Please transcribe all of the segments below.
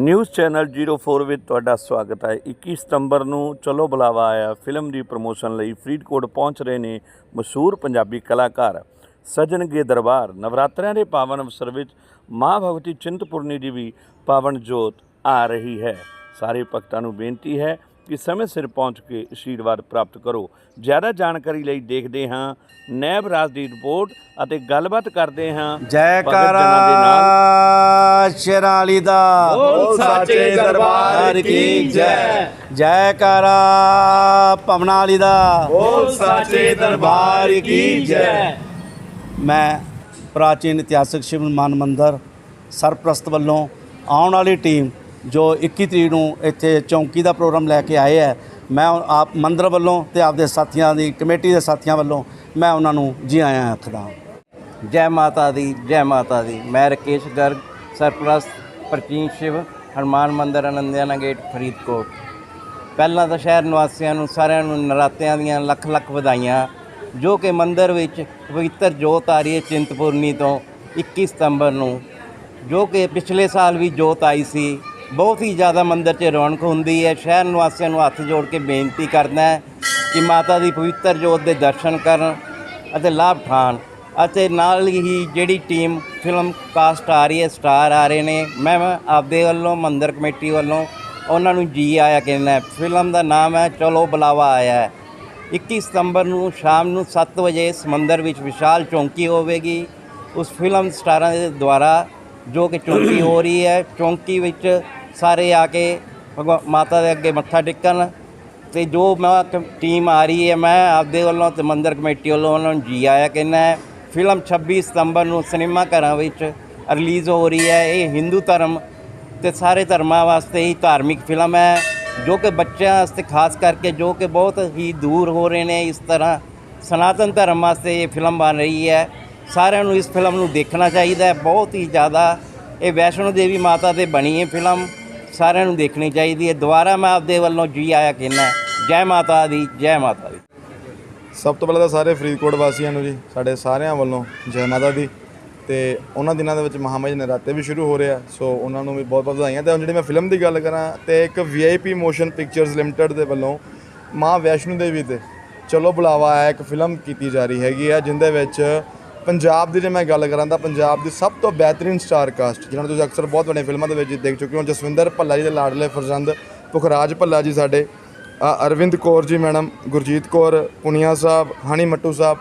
News channel 04 ਵਿੱਚ ਤੁਹਾਡਾ ਸਵਾਗਤ ਹੈ। 21 ਸਤੰਬਰ ਨੂੰ ਚਲੋ ਬੁਲਾਵਾ ਆਇਆ। ਫਿਲਮ ਦੀ ਪ੍ਰੋਮੋਸ਼ਨ ਲਈ ਫਰੀਦਕੋਟ ਪਹੁੰਚ ਰਹੇ ਨੇ ਮਸ਼ਹੂਰ ਪੰਜਾਬੀ ਕਲਾਕਾਰ ਸਜਣਗੇ ਦਰਬਾਰ। ਨਵਰਾਤਰਿਆਂ ਦੇ ਪਾਵਨ ਅਵਸਰ ਵਿੱਚ ਮਾਂ ਭਗਵਤੀ ਚਿੰਤਪੁਰਨੀ ਦੀ ਵੀ ਪਾਵਨ ਜੋਤ ਆ ਰਹੀ ਹੈ। ਸਾਰੇ ਭਗਤਾਂ ਨੂੰ ਬੇਨਤੀ ਹੈ ਕਿ ਸਮੇਂ ਸਿਰ ਪਹੁੰਚ ਕੇ ਆਸ਼ੀਰਵਾਦ ਪ੍ਰਾਪਤ ਕਰੋ। ਜ਼ਿਆਦਾ ਜਾਣਕਾਰੀ ਲਈ ਦੇਖਦੇ ਹਾਂ ਨੈਬ ਰਾਜ ਦੀ ਰਿਪੋਰਟ ਅਤੇ ਗੱਲਬਾਤ ਕਰਦੇ ਹਾਂ ਜੈਕਾਰਾ ਜਨਾਂ ਦੇ ਬੋਲ ਸਾਚੇ ਦਰਬਾਰ ਕੀ ਜੈ। ਜੈਕਾਰਾ ਭਵਨਾ ਵਾਲੀ ਦਾ। ਬੋਲ ਸਾਚੇ ਦਰਬਾਰ ਕੀ ਜੈ। ਮੈਂ ਪ੍ਰਾਚੀਨ ਇਤਿਹਾਸਕ ਸ਼ਿਵ ਮਾਨ ਮੰਦਰ ਸਰਪ੍ਰਸਤ ਵੱਲੋਂ ਆਉਣ ਵਾਲੀ ਟੀਮ ਜੋ 21 ਤਰੀਕ ਨੂੰ ਇੱਥੇ ਚੌਂਕੀ ਦਾ ਪ੍ਰੋਗਰਾਮ ਲੈ ਕੇ ਆਏ ਹੈ ਮੈਂ ਆਪ ਮੰਦਰ ਵੱਲੋਂ ਤੇ ਆਪਦੇ ਸਾਥੀਆਂ ਦੀ ਕਮੇਟੀ ਦੇ ਸਾਥੀਆਂ ਵੱਲੋਂ ਮੈਂ ਉਹਨਾਂ ਨੂੰ ਜੀ ਆਇਆਂ ਆਖਦਾ ਜੈ ਮਾਤਾ ਦੀ, ਜੈ ਮਾਤਾ ਦੀ। ਮੈਂ ਰਕੇਸ਼ ਗਰਗ, ਸਰਪ੍ਰਸਤ ਪ੍ਰਾਚੀਨ ਸ਼ਿਵ, ਹਨੂਮਾਨ ਮੰਦਰ ਅਨੰਦਿਆਨਾ ਗੇਟ, ਫਰੀਦਕੋਟ। ਪਹਿਲਾਂ ਤਾਂ ਸ਼ਹਿਰ ਨਿਵਾਸੀਆਂ ਨੂੰ, ਸਾਰਿਆਂ ਨੂੰ ਨਰਾਤਿਆਂ ਦੀਆਂ ਲੱਖ ਲੱਖ ਵਧਾਈਆਂ, ਜੋ ਕਿ ਮੰਦਰ ਵਿੱਚ ਪਵਿੱਤਰ ਜੋਤ ਆ ਰਹੀ ਹੈ ਚਿੰਤਪੁਰਨੀ ਤੋਂ 21 ਸਤੰਬਰ ਨੂੰ, ਜੋ ਕਿ ਪਿਛਲੇ ਸਾਲ ਵੀ ਜੋਤ ਆਈ ਸੀ। ਬਹੁਤ ਹੀ ਜ਼ਿਆਦਾ ਮੰਦਿਰ 'ਚ ਰੌਣਕ ਹੁੰਦੀ ਹੈ। ਸ਼ਹਿਰ ਨਿਵਾਸੀਆਂ ਨੂੰ ਹੱਥ ਜੋੜ ਕੇ ਬੇਨਤੀ ਕਰਦਾ ਹੈ ਕਿ ਮਾਤਾ ਦੀ ਪਵਿੱਤਰ ਜੋਤ ਦੇ ਦਰਸ਼ਨ ਕਰਨ ਅਤੇ ਲਾਭ ਉਠਾਉਣ ਅਤੇ ਨਾਲ ਹੀ ਜਿਹੜੀ ਟੀਮ ਫਿਲਮ ਕਾਸਟ ਆ ਰਹੀ ਹੈ, ਸਟਾਰ ਆ ਰਹੇ ਨੇ, ਮੈਂ ਆਪਦੇ ਵੱਲੋਂ, ਮੰਦਰ ਕਮੇਟੀ ਵੱਲੋਂ ਉਹਨਾਂ ਨੂੰ ਜੀ ਆਇਆ ਕਹਿੰਦਾ ਫਿਲਮ ਦਾ ਨਾਮ ਹੈ ਚਲੋ ਬੁਲਾਵਾ ਆਇਆ ਹੈ। 21 ਸਤੰਬਰ ਨੂੰ ਸ਼ਾਮ ਨੂੰ 7 ਵਜੇ ਸਮੁੰਦਰ ਵਿੱਚ ਵਿਸ਼ਾਲ ਚੌਂਕੀ ਹੋਵੇਗੀ। ਉਸ ਫਿਲਮ ਸਟਾਰਾਂ ਦੇ ਦੁਆਰਾ ਜੋ ਕਿ ਚੌਂਕੀ ਹੋ ਰਹੀ ਹੈ, ਚੌਂਕੀ ਵਿੱਚ ਸਾਰੇ ਆ ਕੇ ਭਗਵਾ- ਮਾਤਾ ਦੇ ਅੱਗੇ ਮੱਥਾ ਟੇਕਣ ਤੇ ਜੋ ਮੈਂ ਕ- ਟੀਮ ਆ ਰਹੀ ਹੈ, ਮੈਂ ਆਪਦੇ ਵੱਲੋਂ ਤੇ ਮੰਦਰ ਕਮੇਟੀ ਵੱਲੋਂ ਉਹਨਾਂ ਨੂੰ ਜੀ ਆਇਆ ਕਹਿੰਦਾ ਹੈ, ਫਿਲਮ 26 ਸਤੰਬਰ ਨੂੰ ਸਿਨੇਮਾ ਘਰਾਂ ਵਿੱਚ ਰਿਲੀਜ਼ ਹੋ ਰਹੀ ਹੈ, ਇਹ ਹਿੰਦੂ ਧਰਮ ਤੇ ਸਾਰੇ ਧਰਮਾਂ ਵਾਸਤੇ ਹੀ ਧਾਰਮਿਕ ਫਿਲਮ ਹੈ, ਜੋ ਕਿ ਬੱਚਿਆਂ ਵਾਸਤੇ ਖਾਸ ਕਰਕੇ ਜੋ ਕਿ ਬਹੁਤ ਹੀ ਦੂਰ ਹੋ ਰਹੇ ਨੇ, ਇਸ ਤਰ੍ਹਾਂ ਸਨਾਤਨ ਧਰਮ ਵਾਸਤੇ ਇਹ ਫਿਲਮ ਬਣ ਰਹੀ ਹੈ, ਸਾਰਿਆਂ ਨੂੰ ਇਸ ਫਿਲਮ ਨੂੰ ਦੇਖਣਾ ਚਾਹੀਦਾ ਹੈ, ਬਹੁਤ ਹੀ ਜ਼ਿਆਦਾ ਇਹ ਵੈਸ਼ਨੋ ਦੇਵੀ ਮਾਤਾ ਤੇ ਬਣੀ ਹੈ ਫਿਲਮ। ਸਾਰਿਆਂ ਨੂੰ ਦੇਖਣੀ ਚਾਹੀਦੀ ਹੈ। ਦੁਬਾਰਾ ਮੈਂ ਆਪਦੇ ਵੱਲੋਂ ਜੀ ਆਇਆ ਕਹਿੰਦਾ ਜੈ ਮਾਤਾ ਦੀ, ਜੈ ਮਾਤਾ ਦੀ। ਸਭ ਤੋਂ ਪਹਿਲਾਂ ਤਾਂ ਸਾਰੇ ਫਰੀਦਕੋਟ ਵਾਸੀਆਂ ਨੂੰ ਜੀ, ਸਾਡੇ ਸਾਰਿਆਂ ਵੱਲੋਂ ਜੈ ਮਾਤਾ ਦੀ। ਤੇ ਉਹਨਾਂ ਦਿਨਾਂ ਦੇ ਵਿੱਚ ਮਹਾਮਾਈ ਨਰਾਤੇ ਵੀ ਸ਼ੁਰੂ ਹੋ ਰਿਹਾ ਸੋ ਉਹਨਾਂ ਨੂੰ ਵੀ ਬਹੁਤ ਬਹੁਤ ਵਧਾਈਆਂ। ਤੇ ਹੁਣ ਜਿਹੜੀ ਮੈਂ ਫਿਲਮ ਦੀ ਗੱਲ ਕਰਾਂ, ਤੇ ਇੱਕ ਵੀਆਈਪੀ ਮੋਸ਼ਨ ਪਿਕਚਰਸ ਲਿਮਟਿਡ ਦੇ ਵੱਲੋਂ ਮਾਂ ਵੈਸ਼ਨੋ ਦੇਵੀ ਤੇ ਚਲੋ ਬੁਲਾਵਾ ਹੈ ਇੱਕ ਫਿਲਮ ਕੀਤੀ ਜਾ ਰਹੀ ਹੈਗੀ ਆ, ਜਿੰਦੇ ਵਿੱਚ ਪੰਜਾਬ ਦੀ ਜੇ ਮੈਂ ਗੱਲ ਕਰਾਂ ਤਾਂ ਪੰਜਾਬ ਦੀ ਸਭ ਤੋਂ ਬਿਹਤਰੀਨ ਸਟਾਰ ਕਾਸਟ ਜਿਹਨਾਂ ਨੂੰ ਤੁਸੀਂ ਅਕਸਰ ਬਹੁਤ ਵੱਡੀਆਂ ਫਿਲਮਾਂ ਦੇ ਵਿੱਚ ਦੇਖ ਚੁੱਕੇ ਹੋ, ਜਸਵਿੰਦਰ ਭੱਲਾ ਜੀ ਦੇ ਲਾਡਲੇ ਫਰਜ਼ੰਦ ਪੁਖਰਾਜ ਭੱਲਾ ਜੀ ਸਾਡੇ ਅਰਵਿੰਦ ਕੌਰ ਜੀ ਮੈਡਮ, ਗੁਰਜੀਤ ਕੌਰ, ਪੁਨੀਆ ਸਾਹਿਬ, ਹਣੀ ਮੱਟੂ ਸਾਹਿਬ,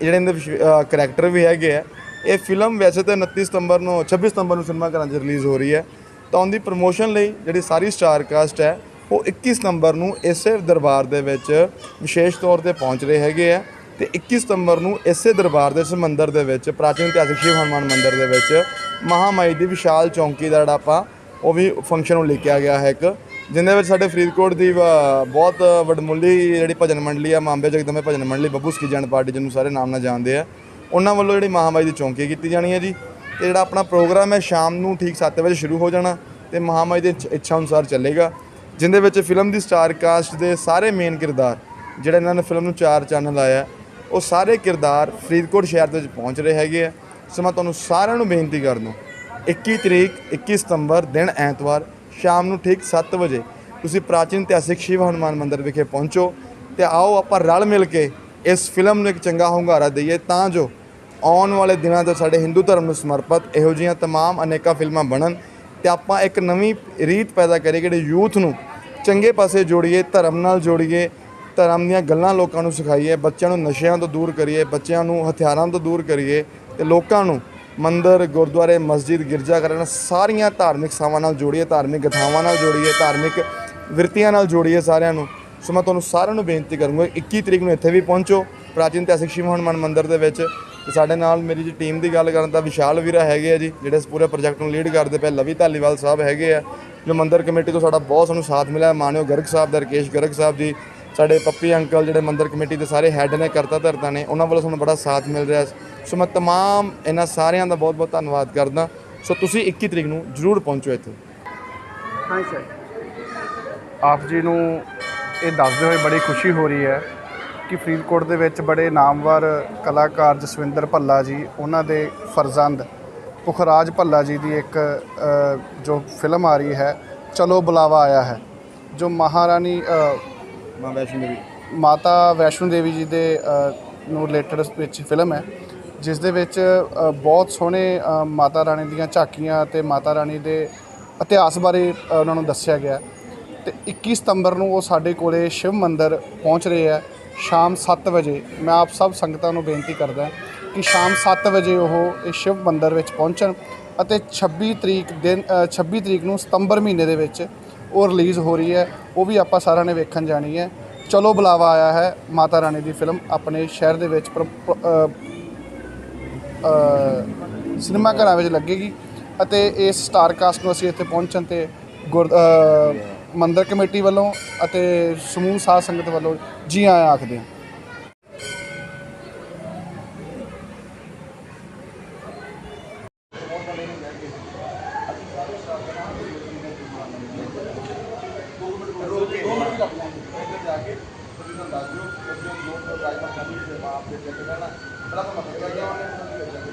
ਇਹ ਜਿਹੜੇ ਇਹਦੇ ਕਰੈਕਟਰ ਵੀ ਹੈਗੇ ਆ, ਇਹ ਫਿਲਮ ਵੈਸੇ ਤਾਂ 29 ਸਤੰਬਰ ਨੂੰ 26 ਸਤੰਬਰ ਨੂੰ ਸਿਨੇਮਾ ਘਰਾਂ 'ਚ ਰਿਲੀਜ਼ ਹੋ ਰਹੀ ਹੈ, ਤਾਂ ਉਹਦੀ ਪ੍ਰੋਮੋਸ਼ਨ ਲਈ ਜਿਹੜੀ ਸਾਰੀ ਸਟਾਰ ਕਾਸਟ ਹੈ, ਉਹ 21 ਸਤੰਬਰ ਨੂੰ ਇਸੇ ਦਰਬਾਰ ਦੇ ਵਿੱਚ ਵਿਸ਼ੇਸ਼ ਤੌਰ ਤੇ ਪਹੁੰਚ ਰਹੇ ਹੈਗੇ ਆ। ਤੇ 21 ਸਤੰਬਰ ਨੂੰ ਇਸੇ ਦਰਬਾਰ ਦੇ ਇਸ ਮੰਦਿਰ ਦੇ ਵਿੱਚ, ਪ੍ਰਾਚੀਨ ਇਤਿਹਾਸਿਕ ਸ਼ਿਵ ਹਨੂਮਾਨ ਮੰਦਿਰ ਦੇ ਵਿੱਚ ਮਹਾਮਾਈ ਦੀ ਵਿਸ਼ਾਲ ਚੌਂਕੀ ਦਾ ਜਿਹੜਾ ਆਪਾਂ ਉਹ ਵੀ ਫੰਕਸ਼ਨ ਨੂੰ ਲਿਖਿਆ ਗਿਆ ਹੈ ਇੱਕ, ਜਿੰਦੇ ਵਿੱਚ ਸਾਡੇ ਫਰੀਦਕੋਟ ਦੀ ਵਾ- ਬਹੁਤ ਵਡਮੁੱਲੀ ਜਿਹੜੀ ਭਜਨ ਮੰਡਲੀ ਆ, ਮਾਂਬੇ ਜਗਦਮੇ ਭਜਨ ਮੰਡਲੀ, ਬੱਬੂ ਸਕੀਜਨ ਪਾਰਟੀ ਜਿਹਨੂੰ ਸਾਰੇ ਨਾਮ ਨਾਲ ਜਾਣਦੇ ਆ, ਉਹਨਾਂ ਵੱਲੋਂ ਜਿਹੜੀ ਮਹਾਮਾਈ ਦੀ ਚੌਂਕੀ ਕੀਤੀ ਜਾਣੀ ਹੈ ਜੀ। ਤੇ ਜਿਹੜਾ ਆਪਣਾ ਪ੍ਰੋਗਰਾਮ ਹੈ, ਸ਼ਾਮ ਨੂੰ ਠੀਕ 7 ਵਜੇ ਸ਼ੁਰੂ ਹੋ ਜਾਣਾ ਤੇ ਮਹਾਮਾਈ ਦੇ ਇੱਛਾ ਅਨੁਸਾਰ ਚੱਲੇਗਾ, ਜਿੰਦੇ ਵਿੱਚ ਫਿਲਮ ਦੀ ਸਟਾਰ ਕਾਸਟ ਦੇ ਸਾਰੇ ਮੇਨ ਕਿਰਦਾਰ, ਜਿਹੜੇ ਇਹਨਾਂ ਨੇ ਫਿਲਮ ਨੂੰ ਚਾਰ ਚੈਨਲ ਆਇਆ ਉਹ ਸਾਰੇ ਕਿਰਦਾਰ ਫਰੀਦਕੋਟ ਸ਼ਹਿਰ ਦੇ ਵਿੱਚ ਪਹੁੰਚ ਰਹੇ ਹੈਗੇ ਆ ਸੋ ਮੈਂ ਤੁਹਾਨੂੰ ਸਾਰਿਆਂ ਨੂੰ ਬੇਨਤੀ ਕਰਦਾ 21 ਤਰੀਕ 21 ਸਤੰਬਰ ਦਿਨ ਐਤਵਾਰ ਸ਼ਾਮ ਨੂੰ ਠੀਕ 7 ਵਜੇ ਤੁਸੀਂ ਪ੍ਰਾਚੀਨ ਇਤਿਹਾਸਿਕ ਸ਼ਿਵ ਹਨੂਮਾਨ ਮੰਦਿਰ ਵਿਖੇ ਪਹੁੰਚੋ ਤੇ ਆਓ ਆਪਾਂ ਰਲ ਮਿਲ ਕੇ ਇਸ ਫਿਲਮ ਨੂੰ ਇੱਕ ਚੰਗਾ ਹੁੰਗਾਰਾ ਦਈਏ ਤਾਂ ਜੋ ਆਉਣ ਵਾਲੇ ਦਿਨਾਂ ਤੋਂ ਸਾਡੇ ਹਿੰਦੂ ਧਰਮ ਨੂੰ ਸਮਰਪਿਤ ਇਹੋ ਜਿਹੀਆਂ तमाम ਅਨੇਕਾਂ ਫਿਲਮਾਂ ਬਣਨ ਤੇ ਆਪਾਂ ਇੱਕ ਨਵੀਂ ਰੀਤ ਪੈਦਾ ਕਰੀਏ ਜਿਹੜੇ ਯੂਥ ਨੂੰ ਚੰਗੇ ਪਾਸੇ ਜੋੜੀਏ ਧਰਮ ਨਾਲ ਜੋੜੀਏ ਧਰਮ ਦੀਆਂ ਗੱਲਾਂ ਲੋਕਾਂ ਨੂੰ ਸਿਖਾਈਏ, ਬੱਚਿਆਂ ਨੂੰ ਨਸ਼ਿਆਂ ਤੋਂ ਦੂਰ ਕਰੀਏ, ਬੱਚਿਆਂ ਨੂੰ ਹਥਿਆਰਾਂ ਤੋਂ ਦੂਰ ਕਰੀਏ ਤੇ ਲੋਕਾਂ ਨੂੰ ਮੰਦਰ, ਗੁਰਦੁਆਰੇ, ਮਸਜਿਦ ਗਿਰਜਾਘਰਾਂ ਕਰਨ ਸਾਰੀਆਂ ਧਾਰਮਿਕ ਸਾਵਾਂ ਨਾਲ ਜੋੜੀਏ, ਧਾਰਮਿਕ ਗਥਾਵਾਂ ਨਾਲ ਜੋੜੀਏ, ਧਾਰਮਿਕ ਵਿਰਤੀਆਂ ਨਾਲ ਜੋੜੀਏ ਸਾਰਿਆਂ ਨੂੰ। ਸੋ ਮੈਂ ਤੁਹਾਨੂੰ ਸਾਰਿਆਂ ਨੂੰ ਬੇਨਤੀ ਕਰੂੰਗਾ 21 ਤਰੀਕ ਨੂੰ ਇੱਥੇ ਵੀ ਪਹੁੰਚੋ, ਪ੍ਰਾਚੀਨ ਇਤਿਹਾਸਿਕ ਸ਼ਿਵ ਹਨੂੰਮਾਨ ਮੰਦਿਰ ਦੇ ਵਿੱਚ। ਤੇ ਸਾਡੇ ਨਾਲ ਮੇਰੀ ਜੀ ਟੀਮ ਦੀ ਗੱਲ ਕਰਨ ਤਾਂ ਵਿਸ਼ਾਲ ਵੀਰਾ ਹੈਗੇ ਆ ਜੀ, ਜਿਹੜੇ ਇਸ ਪੂਰੇ ਪ੍ਰੋਜੈਕਟ ਨੂੰ ਲੀਡ ਕਰਦੇ ਪਏ, ਲਵੀ ਧਾਲੀਵਾਲ ਸਾਹਿਬ ਹੈਗੇ ਆ, ਜੋ ਮੰਦਰ ਕਮੇਟੀ ਤੋਂ ਸਾਡਾ ਬਹੁਤ ਸਾਨੂੰ ਸਾਥ ਮਿਲਿਆ ਮਾਨਿਓ ਗਰਗ ਸਾਹਿਬ ਦਾ ਰਕੇਸ਼ ਗਰਗ ਸਾਹਿਬ ਜੀ ਸਾਡੇ ਪੱਪੀ ਅੰਕਲ ਜਿਹੜੇ ਮੰਦਰ ਕਮੇਟੀ ਦੇ ਸਾਰੇ ਹੈੱਡ ਨੇ, ਕਰਤਾ ਧਰਤਾ ਨੇ, ਉਹਨਾਂ ਵੱਲੋਂ ਸਾਨੂੰ ਬੜਾ ਸਾਥ ਮਿਲ ਰਿਹਾ ਸੋ ਮੈਂ ਤਮਾਮ ਇਹਨਾਂ ਸਾਰਿਆਂ ਦਾ ਬਹੁਤ ਬਹੁਤ ਧੰਨਵਾਦ ਕਰਦਾ। ਸੋ ਤੁਸੀਂ 21 ਤਰੀਕ ਨੂੰ ਜਰੂਰ ਪਹੁੰਚੋ ਇੱਥੇ। ਆਪ ਜੀ ਨੂੰ ਇਹ ਦੱਸਦੇ ਹੋਏ ਬੜੀ ਖੁਸ਼ੀ ਹੋ ਰਹੀ ਹੈ ਕਿ ਫਰੀਦਕੋਟ ਦੇ ਵਿੱਚ ਬੜੇ ਨਾਮਵਰ ਕਲਾਕਾਰ ਜਸਵਿੰਦਰ ਭੱਲਾ ਜੀ, ਉਹਨਾਂ ਦੇ ਫਰਜ਼ੰਦ ਪੁਖਰਾਜ ਭੱਲਾ ਜੀ ਦੀ ਇੱਕ ਜੋ ਫਿਲਮ ਆ ਰਹੀ ਹੈ, ਚਲੋ ਬੁਲਾਵਾ ਆਇਆ ਹੈ, ਜੋ ਮਹਾਰਾਣੀ ਮਾਂ ਵੈਸ਼ਨੋ ਦੇਵੀ ਮਾਤਾ ਵੈਸ਼ਨੋ ਦੇਵੀ ਜੀ ਦੇ ਨੂੰ ਰਿਲੇਟਡ ਵਿੱਚ ਫਿਲਮ ਹੈ ਜਿਸ ਦੇ ਵਿੱਚ ਬਹੁਤ ਸੋਹਣੇ ਮਾਤਾ ਰਾਣੀ ਦੀਆਂ ਝਾਕੀਆਂ ਤੇ ਮਾਤਾ ਰਾਣੀ ਦੇ ਇਤਿਹਾਸ ਬਾਰੇ ਉਹਨਾਂ ਨੂੰ ਦੱਸਿਆ ਗਿਆ ਹੈ। ਤੇ 21 ਸਤੰਬਰ ਨੂੰ ਉਹ ਸਾਡੇ ਕੋਲੇ ਸ਼ਿਵ ਮੰਦਿਰ ਪਹੁੰਚ ਰਹੇ ਹੈ ਸ਼ਾਮ 7 ਵਜੇ ਮੈਂ ਆਪ ਸਭ ਸੰਗਤਾਂ ਨੂੰ ਬੇਨਤੀ ਕਰਦਾ ਕਿ ਸ਼ਾਮ 7 ਵਜੇ ਉਹ ਇਹ ਸ਼ਿਵ ਮੰਦਿਰ ਵਿੱਚ ਪਹੁੰਚਣ ਅਤੇ 26 ਤਰੀਕ ਦਿਨ ਅ, 26 ਤਰੀਕ ਨੂੰ ਸਤੰਬਰ ਮਹੀਨੇ ਦੇ ਵਿੱਚ ਉਹ ਰਿਲੀਜ਼ ਹੋ ਰਹੀ ਹੈ, ਉਹ ਵੀ ਆਪਾਂ ਸਾਰਿਆਂ ਨੇ ਵੇਖਣ ਜਾਣੀ ਹੈ। ਚਲੋ ਬੁਲਾਵਾ ਆਇਆ ਹੈ ਮਾਤਾ ਰਾਣੀ ਦੀ ਫਿਲਮ ਆਪਣੇ ਸ਼ਹਿਰ ਦੇ ਵਿੱਚ ਸਿਨੇਮਾ ਘਰਾਂ ਵਿੱਚ ਲੱਗੇਗੀ ਅਤੇ ਇਸ ਸਟਾਰ ਕਾਸਟ ਨੂੰ ਅਸੀਂ ਇੱਥੇ ਪਹੁੰਚਣ ਤੇ ਮੰਦਰ ਕਮੇਟੀ ਵੱਲੋਂ ਅਤੇ ਸਮੂਹ ਸਾਧ ਸੰਗਤ ਵੱਲੋਂ ਜੀ ਆਇਆਂ ਆਖਦੇ ਹਾਂ। ਪਹਿਲਾਂ ਆਪਾਂ ਮਤਲਬ ਕਿਹਾ ਗਿਆ ਉਹਨੇ